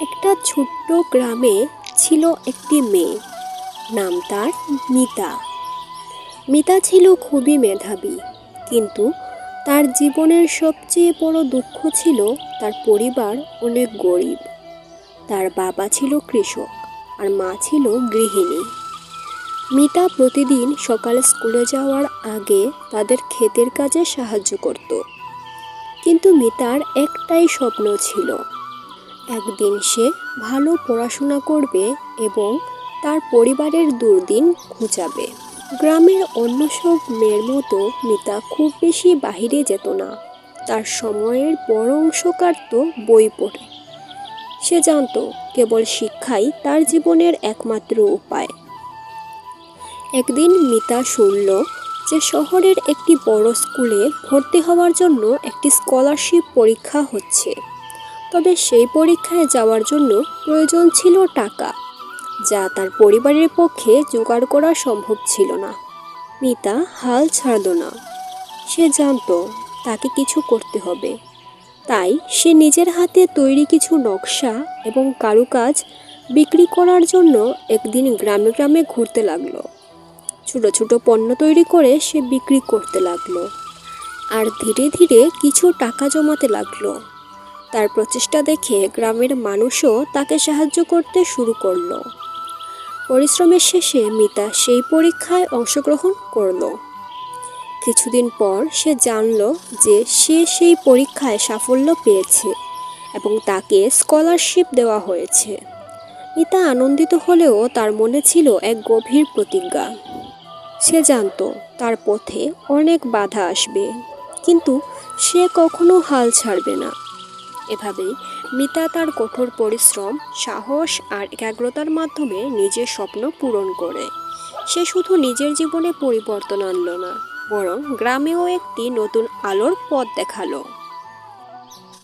একটা ছোট্ট গ্রামে ছিল একটি মেয়ে। নাম তার মিতা। মিতা ছিল খুবই মেধাবী, কিন্তু তার জীবনের সবচেয়ে বড় দুঃখ ছিল তার পরিবার অনেক গরিব। তার বাবা ছিল কৃষক আর মা ছিল গৃহিণী। মিতা প্রতিদিন সকালে স্কুলে যাওয়ার আগে তাদের ক্ষেতের কাজে সাহায্য করত। কিন্তু মিতার একটাই স্বপ্ন ছিল একদিন সে ভালো পড়াশোনা করবে এবং তার পরিবারের দুর্দিন ঘুচাবে। গ্রামের অন্য সব মেয়ের মতো মিতা খুব বেশি বাহিরে যেত না। তার সময়ের বড় অংশ কাটত বই পড়ে। সে জানতো কেবল শিক্ষাই তার জীবনের একমাত্র উপায়। একদিন মিতা শুনল যে শহরের একটি বড় স্কুলে ভর্তি হওয়ার জন্য একটি স্কলারশিপ পরীক্ষা হচ্ছে। তবে সেই পরীক্ষায় যাওয়ার জন্য প্রয়োজন ছিল টাকা, যা তার পরিবারের পক্ষে জোগাড় করা সম্ভব ছিল না। মিতা হাল ছাড়ল না। সে জানতো তাকে কিছু করতে হবে। তাই সে নিজের হাতে তৈরি কিছু নকশা এবং কারুকাজ বিক্রি করার জন্য একদিন গ্রামে গ্রামে ঘুরতে লাগল। ছোট ছোট পণ্য তৈরি করে সে বিক্রি করতে লাগল। আর ধীরে ধীরে কিছু টাকা জমাতে লাগল। তার প্রচেষ্টা দেখে গ্রামের মানুষও তাকে সাহায্য করতে শুরু করল। পরিশ্রমের শেষে মিতা সেই পরীক্ষায় অংশগ্রহণ করল। কিছুদিন পর সে জানল যে সে সেই পরীক্ষায় সাফল্য পেয়েছে এবং তাকে স্কলারশিপ দেওয়া হয়েছে। মিতা আনন্দিত হলেও তার মনে ছিল এক গভীর প্রতিজ্ঞা। সে জানতো তার পথে অনেক বাধা আসবে, কিন্তু সে কখনো হাল ছাড়বে না। এভাবেই মিতা তার কঠোর পরিশ্রম, সাহস আর একাগ্রতার মাধ্যমে নিজের স্বপ্ন পূরণ করে। সে শুধু নিজের জীবনে পরিবর্তন আনলো না, বরং গ্রামেও একটি নতুন আলোর পথ দেখাল।